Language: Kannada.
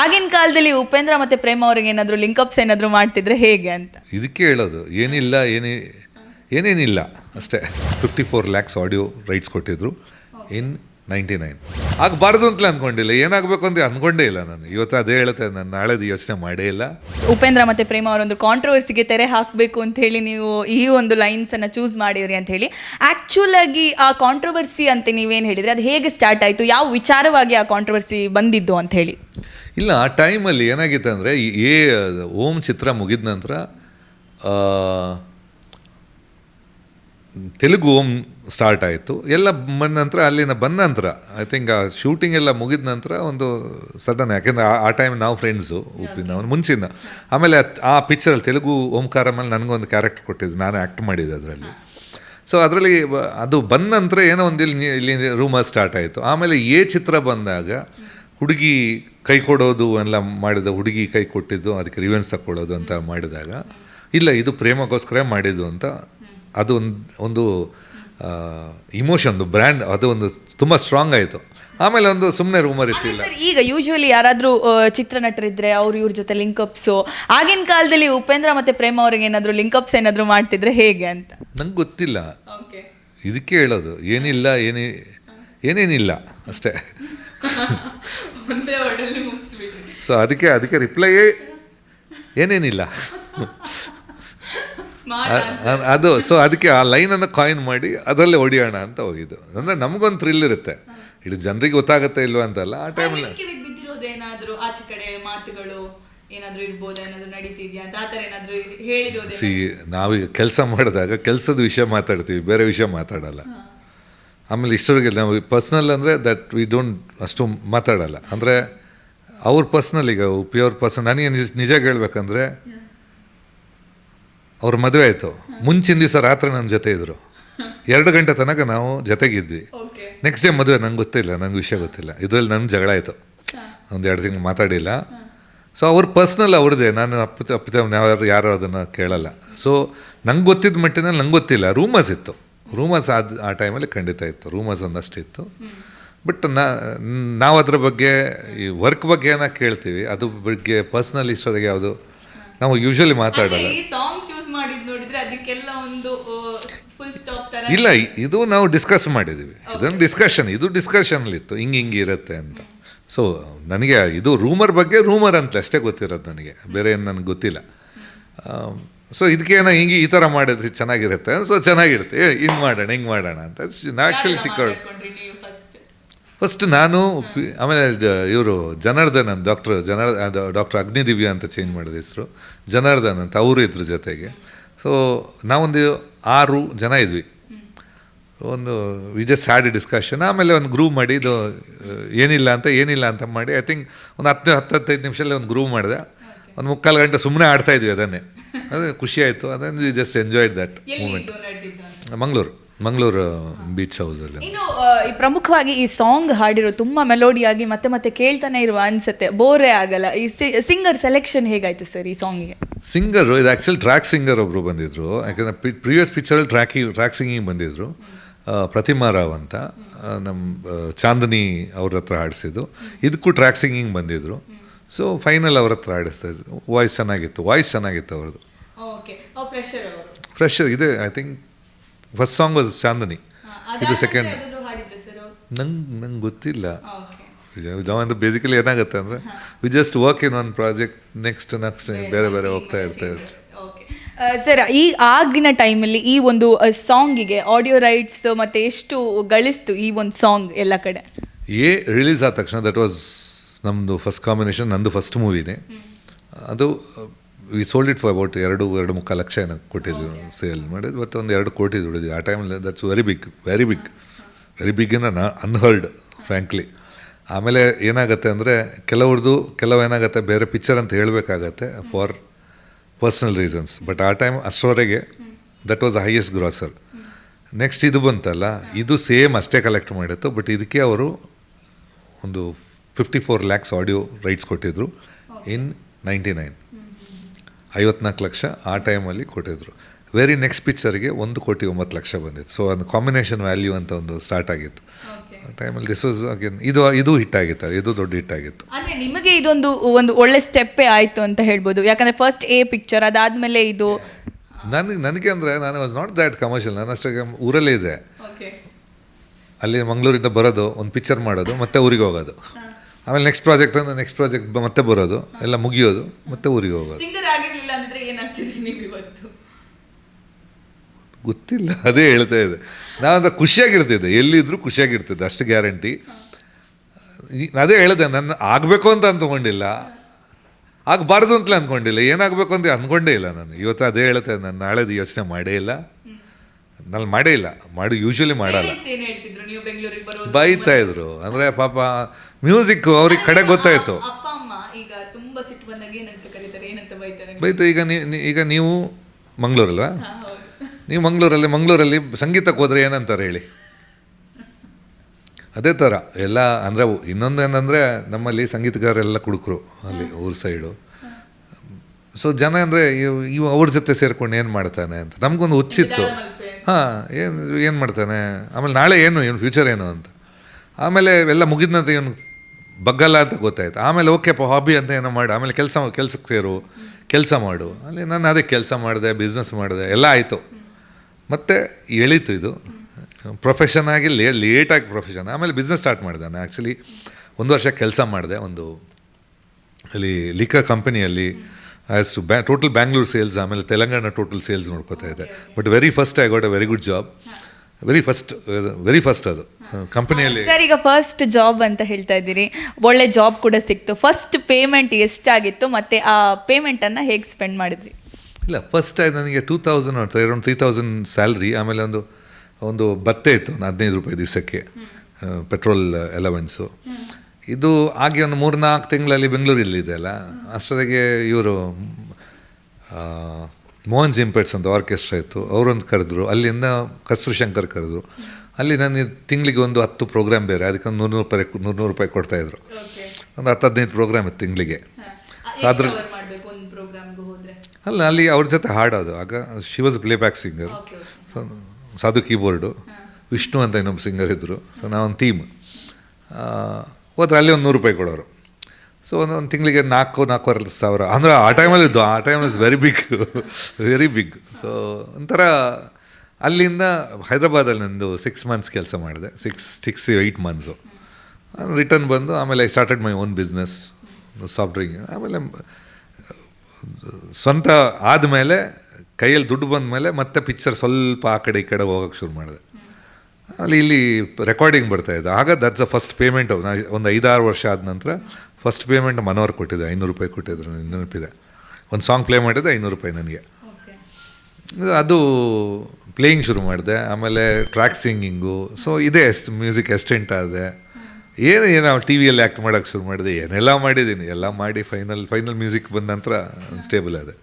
ಆಗಿನ ಕಾಲದಲ್ಲಿ ಉಪೇಂದ್ರ ಮತ್ತೆ ಪ್ರೇಮ ಅವ್ರಿಗೆ ಏನಾದರೂ ಲಿಂಕಪ್ಸ್ ಏನಾದರೂ ಮಾಡ್ತಿದ್ರೆ ಹೇಗೆ ಅಂತ? ಇದಕ್ಕೆ ಹೇಳೋದು ಏನಿಲ್ಲ ಏನೇ ಏನೇನಿಲ್ಲ ಅಷ್ಟೇ. Fifty four lakhs audio rights ಕೊಟ್ಟಿದ್ರು ಇನ್ ನೈಂಟಿ ನೈನ್ ಆಗಬಾರ್ದು ಅಂತಲೇ ಅಂದ್ಕೊಂಡಿಲ್ಲ ಏನಾಗಬೇಕು ಅಂತ ಅಂದ್ಕೊಂಡೇ ಇಲ್ಲ ನಾನು. ಇವತ್ತು ಅದೇ ಹೇಳುತ್ತೆ ನಾನು ನಾಳೆದು ಯೋಚನೆ ಮಾಡೇ ಇಲ್ಲ. ಉಪೇಂದ್ರ ಮತ್ತೆ ಪ್ರೇಮ ಅವರೊಂದು ಕಾಂಟ್ರವರ್ಸಿಗೆ ತೆರೆ ಹಾಕಬೇಕು ಅಂತ ಹೇಳಿ ನೀವು ಈ ಒಂದು ಲೈನ್ಸನ್ನು ಚೂಸ್ ಮಾಡಿದ್ರಿ ಅಂತ ಹೇಳಿ. ಆ್ಯಕ್ಚುಲ್ ಆಗಿ ಆ ಕಾಂಟ್ರವರ್ಸಿ ಅಂತ ನೀವೇನು ಹೇಳಿದ್ರಿ? ಅದು ಹೇಗೆ ಸ್ಟಾರ್ಟ್ ಆಯಿತು? ಯಾವ ವಿಚಾರವಾಗಿ ಆ ಕಾಂಟ್ರವರ್ಸಿ ಬಂದಿದ್ದು ಅಂತ ಹೇಳಿ. ಇಲ್ಲ, ಆ ಟೈಮಲ್ಲಿ ಏನಾಗಿತ್ತು ಅಂದರೆ ಏ ಓಂ ಚಿತ್ರ ಮುಗಿದ ನಂತರ ತೆಲುಗು ಓಂ ಸ್ಟಾರ್ಟ್ ಆಯಿತು. ಎಲ್ಲ ಬಂದ ನಂತರ ಅಲ್ಲಿನ ಬಂದ ನಂತರ ಐ ಥಿಂಕ್ ಆ ಶೂಟಿಂಗ್ ಎಲ್ಲ ಮುಗಿದ ನಂತರ ಒಂದು ಸಡನ್ ಯಾಕೆಂದರೆ ಆ ಟೈಮ್ ನಾವು ಫ್ರೆಂಡ್ಸು ಉಪ್ಪಿನ ಅವ್ನು ಮುಂಚಿನ ಆಮೇಲೆ ಆ ಪಿಕ್ಚರಲ್ಲಿ ತೆಲುಗು ಓಂಕಾರ ಮೇಲೆ ನನಗೊಂದು ಕ್ಯಾರೆಕ್ಟರ್ ಕೊಟ್ಟಿದ್ದು, ನಾನು ಆ್ಯಕ್ಟ್ ಮಾಡಿದ್ದೆ ಅದರಲ್ಲಿ. ಸೊ ಅದರಲ್ಲಿ ಅದು ಬಂದ ನಂತರ ಏನೋ ಒಂದು ಇಲ್ಲಿ ಇಲ್ಲಿ ರೂಮರ್ ಸ್ಟಾರ್ಟ್ ಆಯಿತು. ಆಮೇಲೆ ಎ ಚಿತ್ರ ಬಂದಾಗ ಹುಡುಗಿ ಕೈ ಕೊಡೋದು ಎಲ್ಲ ಮಾಡಿದ ಹುಡುಗಿ ಕೈ ಕೊಟ್ಟಿದ್ದು ಅದಕ್ಕೆ ರಿವೆನ್ಸ್ ತಗೊಳ್ಳೋದು ಅಂತ ಮಾಡಿದಾಗ ಇಲ್ಲ ಇದು ಪ್ರೇಮಕ್ಕೋಸ್ಕರ ಮಾಡಿದ್ದು ಅಂತ ಅದು ಒಂದು ಒಂದು ಇಮೋಷನ್ ಒಂದು ಬ್ರ್ಯಾಂಡ್ ಅದು ಒಂದು ತುಂಬ ಸ್ಟ್ರಾಂಗ್ ಆಯಿತು. ಆಮೇಲೆ ಒಂದು ಸುಮ್ಮನೆ ರೂಮರ್ ಇತ್ತಿಲ್ಲ ಈಗ ಯೂಶ್ವಲಿ ಯಾರಾದರೂ ಚಿತ್ರನಟರಿದ್ರೆ ಅವ್ರು ಇವ್ರ ಜೊತೆ ಲಿಂಕಪ್ಸು ಆಗಿನ ಕಾಲದಲ್ಲಿ ಉಪೇಂದ್ರ ಮತ್ತು ಪ್ರೇಮ ಅವ್ರಿಗೆ ಏನಾದರೂ ಲಿಂಕಪ್ಸ್ ಏನಾದರೂ ಮಾಡ್ತಿದ್ರೆ ಹೇಗೆ ಅಂತ? ನಂಗೆ ಗೊತ್ತಿಲ್ಲ. ಇದಕ್ಕೆ ಹೇಳೋದು ಏನಿಲ್ಲ ಏನೇ ಏನೇನಿಲ್ಲ ಅಷ್ಟೇ. ಸೊ ಅದಕ್ಕೆ ಅದಕ್ಕೆ ರಿಪ್ಲೈಯೇ ಏನೇನಿಲ್ಲ. ಅದು ಸೊ ಅದಕ್ಕೆ ಆ ಲೈನನ್ನು ಕಾಯಿನ್ ಮಾಡಿ ಅದರಲ್ಲೇ ಹೊಡಿಯೋಣ ಅಂತ ಹೋಗಿದ್ದು. ಅಂದರೆ ನಮಗೊಂದು ಥ್ರಿಲ್ ಇರುತ್ತೆ. ಇದು ಜನರಿಗೆ ಗೊತ್ತಾಗುತ್ತೆ ಇಲ್ವಾ ಅಂತಲ್ಲ ಆ ಟೈಮಲ್ಲಿ ಸಿ ನಾವೀಗ ಕೆಲಸ ಮಾಡಿದಾಗ ಕೆಲಸದ ವಿಷಯ ಮಾತಾಡ್ತೀವಿ ಬೇರೆ ವಿಷಯ ಮಾತಾಡಲ್ಲ. ಆಮೇಲೆ ಇಷ್ಟರಿಗೆ ನಾವು ಪರ್ಸ್ನಲ್ ಅಂದರೆ ದಟ್ ವಿ ಡೋಂಟ್ ಅಷ್ಟು ಮಾತಾಡಲ್ಲ. ಅಂದರೆ ಅವ್ರ ಪರ್ಸ್ನಲ್ ಈಗ ಪ್ಯೂರ್ ಪರ್ಸನ್ ನನಗೆ ನಿಜ ನಿಜ ಹೇಳ್ಬೇಕಂದ್ರೆ ಅವ್ರ ಮದುವೆ ಆಯಿತು. ಮುಂಚಿನ ದಿವಸ ರಾತ್ರಿ ನಮ್ಮ ಜೊತೆ ಇದ್ದರು ಎರಡು ಗಂಟೆ ತನಕ ನಾವು ಜೊತೆಗಿದ್ವಿ. ನೆಕ್ಸ್ಟ್ ಡೇ ಮದುವೆ ನಂಗೆ ಗೊತ್ತಿಲ್ಲ ನಂಗೆ ವಿಷಯ ಗೊತ್ತಿಲ್ಲ. ಇದರಲ್ಲಿ ನನ್ನ ಜಗಳ ಆಯಿತು. ಒಂದು ಎರಡು ತಿಂಗಳು ಮಾತಾಡಿಲ್ಲ. ಸೊ ಅವ್ರ ಪರ್ಸ್ನಲ್ ಅವ್ರದ್ದೇ. ನಾನು ಅಪ್ಪಿತ ಅಪ್ಪಿತ ಯಾರು ಯಾರು ಅದನ್ನು ಕೇಳಲ್ಲ. ಸೊ ನಂಗೆ ಗೊತ್ತಿದ್ದ ಮಟ್ಟಿನಲ್ಲಿ ನಂಗೆ ಗೊತ್ತಿಲ್ಲ. ರೂಮರ್ಸ್ ಇತ್ತು. ರೂಮರ್ಸ್ ಆದ ಆ ಟೈಮಲ್ಲಿ ಖಂಡಿತ ಇತ್ತು. ರೂಮರ್ಸ್ ಇತ್ತು. ಬಟ್ ನಾ ನಾವು ಅದ್ರ ಬಗ್ಗೆ ಈ ವರ್ಕ್ ಬಗ್ಗೆ ಏನೋ ಕೇಳ್ತೀವಿ ಅದ್ರ ಬಗ್ಗೆ ಪರ್ಸ್ನಲ್ ಇಷ್ಟೊತ್ತಿಗೆ ಯಾವುದು ನಾವು ಯೂಶಲಿ ಮಾತಾಡಲ್ಲ. ಇಲ್ಲ ಇದು. ನಾವು ಡಿಸ್ಕಸ್ ಮಾಡಿದ್ದೀವಿ ಇದೊಂದು ಡಿಸ್ಕಷನ್ ಇದು ಡಿಸ್ಕಷನ್ಲಿತ್ತು ಹಿಂಗೆ ಹಿಂಗೆ ಇರುತ್ತೆ ಅಂತ. ಸೊ ನನಗೆ ಇದು ರೂಮರ್ ಬಗ್ಗೆ ರೂಮರ್ ಅಂತ ಅಷ್ಟೇ ಗೊತ್ತಿರೋದು ನನಗೆ. ಬೇರೆ ಏನು ನನಗೆ ಗೊತ್ತಿಲ್ಲ. ಸೊ ಇದಕ್ಕೇನೋ ಹಿಂಗೆ ಈ ಥರ ಮಾಡಿದ್ರೆ ಚೆನ್ನಾಗಿರುತ್ತೆ. ಸೊ ಚೆನ್ನಾಗಿರುತ್ತೆ. ಹಿಂಗೆ ಮಾಡೋಣ ಹಿಂಗೆ ಮಾಡೋಣ ಅಂತ. ನಾ ಆ್ಯಕ್ಚುಲಿ ಚಿಕ್ಕವಳು ಫಸ್ಟ್ ನಾನು ಆಮೇಲೆ ಇವರು ಜನಾರ್ದನ್ ಅಂತ ಡಾಕ್ಟ್ರ್ ಜನಾರ್ ಡಾಕ್ಟರ್ ಅಗ್ನಿದಿವ್ಯ ಅಂತ ಚೇಂಜ್ ಮಾಡಿದ ಹೆಸರು. ಜನಾರ್ದನ್ ಅಂತ ಅವರು ಇದ್ರ ಜೊತೆಗೆ. ಸೊ ನಾವೊಂದು ಆರು ಜನ ಇದ್ವಿ. ಒಂದು ವಿ ಜಸ್ಟ್ ಹ್ಯಾಡ್ ಡಿಸ್ಕಷನ್ ಆಮೇಲೆ ಒಂದು ಗ್ರೂವ್ ಮಾಡಿ ಇದು ಏನಿಲ್ಲ ಅಂತ ಏನಿಲ್ಲ ಅಂತ ಮಾಡಿ ಐ ಥಿಂಕ್ ಒಂದು ಹತ್ತು ಹತ್ತು ಹತ್ತೈದು ನಿಮಿಷದಲ್ಲಿ ಒಂದು ಗ್ರೂವ್ ಮಾಡಿದೆ. ಒಂದು ಮುಕ್ಕಾಲು ಗಂಟೆ ಸುಮ್ಮನೆ ಆಡ್ತಾಯಿದ್ವಿ ಅದನ್ನೇ. ಅದು ಖುಷಿ ಆಯಿತು ಅದನ್ನು we just enjoyed that moment Mangaluru. Mangaluru beach ಹೌಸಲ್ಲಿ ಇನ್ನು ಈ ಪ್ರಮುಖವಾಗಿ ಈ ಸಾಂಗ್ ಹಾಡಿರೋ ತುಂಬ ಮೆಲೋಡಿಯಾಗಿ ಮತ್ತೆ ಮತ್ತೆ ಕೇಳ್ತಾನೆ ಇರುವ ಅನ್ಸುತ್ತೆ. ಬೋರೇ ಆಗಲ್ಲ. ಈ ಸಿಂಗರ್ ಸೆಲೆಕ್ಷನ್ ಹೇಗಾಯ್ತು ಸರ್ ಈ ಸಾಂಗಿಗೆ ಸಿಂಗರು ಇದು ಆ್ಯಕ್ಚುಲಿ ಟ್ರ್ಯಾಕ್ ಸಿಂಗರ್ ಒಬ್ಬರು ಬಂದಿದ್ರು. ಯಾಕಂದರೆ ಪ್ರಿವಿಯಸ್ ಪಿಕ್ಚರಲ್ಲಿ ಟ್ರ್ಯಾಕಿ ಟ್ರ್ಯಾಕ್ ಸಿಂಗಿಂಗ್ ಬಂದಿದ್ರು. ಪ್ರತಿಮಾ ರಾವ್ ಅಂತ. ನಮ್ಮ ಚಾಂದನಿ ಚಾಂದಿನಿ ಅವ್ರ ಹತ್ರ ಹಾಡಿಸಿದ್ದು. ಇದಕ್ಕೂ ಟ್ರ್ಯಾಕ್ ಸಿಂಗಿಂಗ್ ಬಂದಿದ್ರು. ಸೊ ಫೈನಲ್ ಅವ್ರ ಹತ್ರ ಹಾಡಿಸ್ತಾ ಇದ್ರು. ವಾಯ್ಸ್ ಚೆನ್ನಾಗಿತ್ತು. ವಾಯ್ಸ್ ಚೆನ್ನಾಗಿತ್ತು ಅವ್ರದ್ದು. ಫ್ರೆಶ್ ಇದೆ I think first song was Chandni ಇದು ಸೆಕೆಂಡ್ ನಂಗೆ ನಂಗೆ ಗೊತ್ತಿಲ್ಲ. ನಾವಂದ್ರೆ ಬೇಸಿಕಲಿ ಏನಾಗುತ್ತೆ ಅಂದರೆ we just work in one project next next ಬೇರೆ ಬೇರೆ ಹೋಗ್ತಾ ಇರ್ತಾ ಇರ್ತೀವಿ ಸರ್ ಈ ಆಗಿನ ಟೈಮಲ್ಲಿ ಈ ಒಂದು ಸಾಂಗಿಗೆ ಆಡಿಯೋ ರೈಟ್ಸ್ ಮತ್ತೆ ಎಷ್ಟು ಗಳಿಸ್ತು ಈ ಒಂದು ಸಾಂಗ್ ಎಲ್ಲ ಕಡೆ? ಏ ರಿಲೀಸ್ ಆದ ತಕ್ಷಣ ದಟ್ ವಾಸ್ ನಮ್ಮದು ಫಸ್ಟ್ ಕಾಂಬಿನೇಷನ್ ನಂದು ಫಸ್ಟ್ ಮೂವಿನೇ ಅದು we sold it for about ಎರಡು ಎರಡು ಮುಕ್ಕಾಲು ಲಕ್ಷ ಏನೋ ಕೊಟ್ಟಿದ್ವಿ ಸೇಲ್ ಮಾಡಿದ್ದು ಬಟ್ ಒಂದು ಎರಡು ಕೋಟಿ ದುಡಿದ್ವಿ. ಆ ಟೈಮಲ್ಲಿ that's very big very big very big in unheard frankly ಆಮೇಲೆ ಏನಾಗುತ್ತೆ ಅಂದರೆ ಕೆಲವ್ರದ್ದು ಕೆಲವು ಏನಾಗುತ್ತೆ ಬೇರೆ ಪಿಕ್ಚರ್ ಅಂತ ಹೇಳಬೇಕಾಗತ್ತೆ ಫಾರ್ ಪರ್ಸ್ನಲ್ ರೀಸನ್ಸ್ ಬಟ್ ಆ time ಅಷ್ಟರವರೆಗೆ that was highest grosser next ಇದು ಬಂತಲ್ಲ ಇದು ಸೇಮ್ ಅಷ್ಟೇ ಕಲೆಕ್ಟ್ ಮಾಡಿತ್ತು ಬಟ್ ಇದಕ್ಕೆ ಅವರು ಒಂದು fifty four lakhs audio rights ಕೊಟ್ಟಿದ್ದರು ಇನ್ ನೈಂಟಿ ನೈನ್ ಐವತ್ನಾಲ್ಕು ಲಕ್ಷ ಆ ಟೈಮಲ್ಲಿ ಕೊಟ್ಟಿದ್ರು. ವೆರಿ ನೆಕ್ಸ್ಟ್ ಪಿಕ್ಚರ್ಗೆ ಒಂದು ಕೋಟಿ ಒಂಬತ್ತು ಲಕ್ಷ ಬಂದಿತ್ತು. ಸೊ ಒಂದು ಕಾಂಬಿನೇಷನ್ ವ್ಯಾಲ್ಯೂ ಅಂತ ಒಂದು ಸ್ಟಾರ್ಟ್ ಆಗಿತ್ತು. ಟೈಮಲ್ಲಿ ದಿಸ್ ವಾಸ್ ಅಗೇನ್ ಇದು ಇದು ಹಿಟ್ ಆಗಿತ್ತು ಇದು ದೊಡ್ಡ ಹಿಟ್ ಆಗಿತ್ತು. ಅಂದ್ರೆ ನಿಮಗೆ ಇದೊಂದು ಒಂದು ಒಳ್ಳೆ ಸ್ಟೆಪ್ಪೇ ಆಯಿತು ಅಂತ ಹೇಳ್ಬೋದು. ಯಾಕಂದ್ರೆ ಫಸ್ಟ್ ಎ ಪಿಕ್ಚರ್ ಅದಾದಮೇಲೆ ಇದು. ನನಗೆ ನನಗೆ ಅಂದರೆ ನಾನು ವಾಸ್ ನಾಟ್ ದ್ಯಾಟ್ ಕಮರ್ಷಿಯಲ್ ನಾನು ಅಷ್ಟಾಗಿ ಊರಲ್ಲೇ ಇದೆ ಅಲ್ಲಿ ಮಂಗಳೂರಿಂದ ಬರೋದು ಒಂದು ಪಿಕ್ಚರ್ ಮಾಡೋದು ಮತ್ತೆ ಊರಿಗೆ ಹೋಗೋದು. ಆಮೇಲೆ ನೆಕ್ಸ್ಟ್ ಪ್ರಾಜೆಕ್ಟ್ ನೆಕ್ಸ್ಟ್ ಪ್ರಾಜೆಕ್ಟ್ ಮತ್ತೆ ಬರೋದು ಎಲ್ಲ ಮುಗಿಯೋದು ಮತ್ತೆ ಊರಿಗೆ ಹೋಗೋದು. ಅಂದ್ರೆ ಗೊತ್ತಿಲ್ಲ ಅದೇ ಹೇಳ್ತಾ ಇದೆ. ನಾನು ಖುಷಿಯಾಗಿರ್ತಿದ್ದೆ ಎಲ್ಲಿದ್ದರೂ ಖುಷಿಯಾಗಿರ್ತಿದ್ದೆ ಅಷ್ಟು ಗ್ಯಾರಂಟಿ ಅದೇ ಹೇಳಿದೆ ನನ್ನ ಆಗಬೇಕು ಅಂತ ಅಂದ್ಕೊಂಡಿಲ್ಲ. ಆಗಬಾರ್ದು ಅಂತಲೇ ಅಂದ್ಕೊಂಡಿಲ್ಲ ಏನಾಗಬೇಕು ಅಂತ ಅಂದ್ಕೊಂಡೇ ಇಲ್ಲ ನಾನು. ಇವತ್ತು ಅದೇ ಹೇಳ್ತಾ ಇದ್ದೆ ನಾನು ನಾಳೆದು ಯೋಚನೆ ಮಾಡೇ ಇಲ್ಲ. ನಾನು ಮಾಡೇ ಇಲ್ಲ ಮಾಡಿ ಯೂಶ್ವಲಿ ಮಾಡಲ್ಲ. ನೀವು ಬೆಂಗಳೂರಿಗೆ ಬರೋದು ಬೈತಾ ಇದ್ರು. ಅಂದರೆ ಪಾಪ ಮ್ಯೂಸಿಕ್ ಅವ್ರಿಗೆ ಕಡೆ ಗೊತ್ತಾಯಿತು. ಅಪ್ಪ ಅಮ್ಮ ಈಗ ತುಂಬಾ ಸಿಟ್ಟು ಬಂದಾಗ ಏನಂತ ಕರೀತಾರೆ ಏನಂತ ಬೈತಾರೆ? ಬೈತು ಈಗ ನೀವು ಈಗ ನೀವು ಮಂಗಳೂರಲ್ವಾ? ನೀವು ಮಂಗಳೂರಲ್ಲಿ ಮಂಗಳೂರಲ್ಲಿ ಸಂಗೀತಕ್ಕೆ ಹೋದ್ರೆ ಏನಂತಾರೆ ಹೇಳಿ? ಅದೇ ಥರ ಎಲ್ಲ ಅಂದರೆ ಇನ್ನೊಂದು ಏನಂದರೆ ನಮ್ಮಲ್ಲಿ ಸಂಗೀತಗಾರರೆಲ್ಲ ಕುಡುಕರು ಅಲ್ಲಿ ಊರ್ ಸೈಡು. ಸೊ ಜನ ಅಂದರೆ ಇವ ಅವ್ರ ಜೊತೆ ಸೇರ್ಕೊಂಡು ಏನು ಮಾಡ್ತಾನೆ ಅಂತ ನಮಗೊಂದು ಹುಚ್ಚಿತ್ತು. ಹಾಂ, ಏನು ಏನು ಮಾಡ್ತಾನೆ? ಆಮೇಲೆ ನಾಳೆ ಏನು ಏನು ಫ್ಯೂಚರ್ ಏನು ಅಂತ. ಆಮೇಲೆ ಎಲ್ಲ ಮುಗಿದ ನಂತರ ಇವನು ಬಗ್ಗಲ್ಲ ಅಂತ ಗೊತ್ತಾಯ್ತು. ಆಮೇಲೆ ಓಕೆಪ್ಪ ಹಾಬಿ ಅಂತ ಏನೋ ಮಾಡಿ. ಆಮೇಲೆ ಕೆಲಸ ಕೆಲಸಕ್ಕೆ ಸೇರು. ಕೆಲಸ ಮಾಡು. ಅಲ್ಲಿ ನಾನು ಅದೇ ಕೆಲಸ ಮಾಡಿದೆ ಬಿಸ್ನೆಸ್ ಮಾಡಿದೆ, ಎಲ್ಲ ಆಯಿತು. ಮತ್ತು ಎಳೀತು ಇದು. ಪ್ರೊಫೆಷನ್ ಆಗಿ ಲೇ ಲೇಟಾಗಿ ಪ್ರೊಫೆಷನ್ ಆಮೇಲೆ ಬಿಸ್ನೆಸ್ ಸ್ಟಾರ್ಟ್ ಮಾಡಿದೆ ನಾನು ಆ್ಯಕ್ಚುಲಿ ಒಂದು ವರ್ಷ ಕೆಲಸ ಮಾಡಿದೆ, ಒಂದು ಅಲ್ಲಿ ಲಿಕಾ ಕಂಪನಿಯಲ್ಲಿ ಆ್ಯಸ್ ಬ್ಯಾ ಟೋಟಲ್ ಬ್ಯಾಂಗ್ಳೂರ್ ಸೇಲ್ಸ್ ಆಮೇಲೆ ತೆಲಂಗಾಣ ಟೋಟಲ್ ಸೇಲ್ಸ್ ನೋಡ್ಕೋತಾ ಇದ್ದೆ. But very first I got a very good job very first very first ಅದು. ಕಂಪನಿಯಲ್ಲಿ ಸರ್ ಈಗ ಫಸ್ಟ್ ಜಾಬ್ ಅಂತ ಹೇಳ್ತಾ ಇದ್ದೀರಿ. ಒಳ್ಳೆ ಜಾಬ್ ಕೂಡ ಸಿಕ್ತು. ಫಸ್ಟ್ ಪೇಮೆಂಟ್ ಎಷ್ಟಾಗಿತ್ತು? ಮತ್ತು ಆ ಪೇಮೆಂಟನ್ನು ಹೇಗೆ ಸ್ಪೆಂಡ್ ಮಾಡಿದ್ರಿ? ಇಲ್ಲ ಫಸ್ಟ್ ಆಯ್ತು ನನಗೆ ಟೂ ತೌಸಂಡ್ ಅಂತ ಎರಡು ತ್ರೀ ತೌಸಂಡ್ ಸ್ಯಾಲ್ರಿ ಆಮೇಲೆ ಒಂದು ಒಂದು ಭತ್ತೆ ಇತ್ತು ಒಂದು ಹದಿನೈದು ರೂಪಾಯಿ ದಿವಸಕ್ಕೆ ಪೆಟ್ರೋಲ್ ಎಲವೆನ್ಸು ಇದು ಆಗಿ ಒಂದು ಮೂರು ನಾಲ್ಕು ತಿಂಗಳಲ್ಲಿ ಬೆಂಗಳೂರಲ್ಲಿ ಅಲ್ಲ? ಅಷ್ಟೊತ್ತಿಗೆ ಇವರು ಮೋಹನ್ ಜಿಂಪೆಟ್ಸ್ ಅಂತ ಆರ್ಕೆಸ್ಟ್ರಾ ಇತ್ತು. ಅವರೊಂದು ಕರೆದ್ರು. ಅಲ್ಲಿಂದ ಕಸ್ತೂರಿ ಶಂಕರ್ ಕರೆದ್ರು. ಅಲ್ಲಿ ನಾನು ತಿಂಗಳಿಗೆ ಒಂದು ಹತ್ತು ಪ್ರೋಗ್ರಾಮ್ ಬೇರೆ. ಅದಕ್ಕೆ ಒಂದು ನೂರು ರೂಪಾಯಿ ನೂರು ರೂಪಾಯಿ ಕೊಡ್ತಾಯಿದ್ರು ಒಂದು ಹತ್ತು ಹದಿನೈದು ಪ್ರೋಗ್ರಾಮ್ ಇತ್ತು ತಿಂಗಳಿಗೆ. ಅದ್ರ ಅಲ್ಲ ಅಲ್ಲಿ ಅವ್ರ ಜೊತೆ ಹಾಡೋದು. ಆಗ she was playback singer so Sadhu keyboard Vishnu ಅಂತ ಇನ್ನೊಬ್ಬ ಸಿಂಗರ್ ಇದ್ದರು ಸೊ ನಾವೊಂದು ಟೀಮ್ ಹೋದ್ರೆ ಅಲ್ಲಿ ಒಂದು ನೂರು ರೂಪಾಯಿ ಕೊಡೋರು. ಸೊ ಒಂದು ಒಂದು ತಿಂಗಳಿಗೆ ನಾಲ್ಕು ನಾಲ್ಕೂವರೆ ಸಾವಿರ. ಅಂದರೆ ಆ ಟೈಮಲ್ಲಿ ಇದ್ದು, ಆ time is very big very big so ಒಂಥರ ಅಲ್ಲಿಂದ ಹೈದ್ರಾಬಾದಲ್ಲಿ ನಂದು ಸಿಕ್ಸ್ ಮಂತ್ಸ್ ಕೆಲಸ ಮಾಡಿದೆ. Six six eight months return ಬಂದು, ಆಮೇಲೆ I started my own business soft drink ಆಮೇಲೆ, ಸ್ವಂತ ಆದಮೇಲೆ, ಕೈಯಲ್ಲಿ ದುಡ್ಡು ಬಂದಮೇಲೆ ಮತ್ತೆ ಪಿಕ್ಚರ್ ಸ್ವಲ್ಪ ಆ ಕಡೆ ಈ ಕಡೆ ಹೋಗೋಕ್ಕೆ ಶುರು ಮಾಡಿದೆ. ಅಲ್ಲಿ ಇಲ್ಲಿ ರೆಕಾರ್ಡಿಂಗ್ ಇದೆ. ಆಗ ದಟ್ಸ್ ಅ ಫಸ್ಟ್ ಪೇಮೆಂಟ್ ಒಂದು ಐದಾರು ವರ್ಷ ಆದ ನಂತರ ಫಸ್ಟ್ ಪೇಮೆಂಟ್ ಮನೋಹರ್ ಕೊಟ್ಟಿದ್ದೆ. ಐನೂರು ರೂಪಾಯಿ ಕೊಟ್ಟಿದ್ರು. ನೆನಪಿದೆ. ಒಂದು ಸಾಂಗ್ ಪ್ಲೇ ಮಾಡಿದ್ದೆ ಐನೂರು ರೂಪಾಯಿ ನನಗೆ. ಅದು ಪ್ಲೇಯಿಂಗ್ ಶುರು ಮಾಡಿದೆ. ಆಮೇಲೆ ಟ್ರ್ಯಾಕ್ ಸಿಂಗಿಂಗು ಸೊ ಇದೆ ಎಸ್ಟ್ ಮ್ಯೂಸಿಕ್ ಎಸ್ಟೆಂಟ್ ಆದೆ. ಏನು ಏನೋ ಟಿ ವಿಯಲ್ಲಿ ಆ್ಯಕ್ಟ್ ಮಾಡೋಕ್ಕೆ ಶುರು ಮಾಡಿದೆ. ಏನೆಲ್ಲ ಮಾಡಿದ್ದೀನಿ. ಎಲ್ಲ ಮಾಡಿ ಫೈನಲ್ ಫೈನಲ್ ಮ್ಯೂಸಿಕ್ ಬಂದ ನಂತರ ಸ್ಟೇಬಲ್ ಆದೆ.